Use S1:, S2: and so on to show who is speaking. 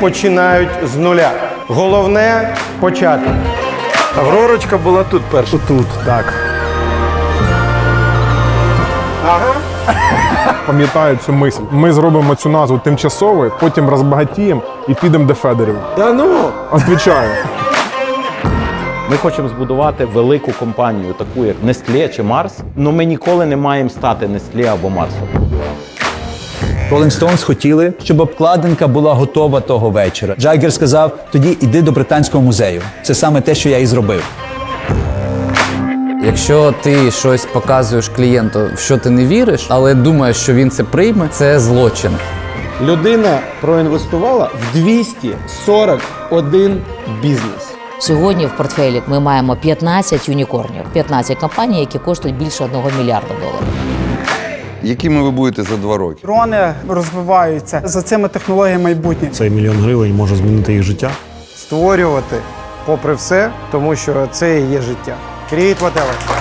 S1: починають з нуля. Головне почати.
S2: Авророчка була тут перша.
S3: Тут, так.
S1: Ага.
S3: Пам'ятаю цю мисль. Ми зробимо цю назву тимчасовою, потім розбагатіємо і підемо до Федерів.
S2: Да ну!
S3: Отвічаю.
S4: Ми хочемо збудувати велику компанію, таку як Nestlé чи Марс, але ми ніколи не маємо стати Nestlé або Марсом.
S5: Rolling Stones хотіли, щоб обкладинка була готова того вечора. Джаггер сказав: тоді йди до британського музею. Це саме те, що я і зробив.
S6: Якщо ти щось показуєш клієнту, в що ти не віриш, але думаєш, що він це прийме, це злочин.
S1: Людина проінвестувала в 241 бізнес.
S7: Сьогодні в портфелі ми маємо 15 юнікорнів, 15 компаній, які коштують більше 1 мільярда доларів.
S8: Якими ви будете за два роки?
S9: Дрони розвиваються за цими технологіями майбутнє.
S10: Цей мільйон гривень може змінити їх життя.
S1: Створювати попри все, тому що це і є життя. Кріт whatever.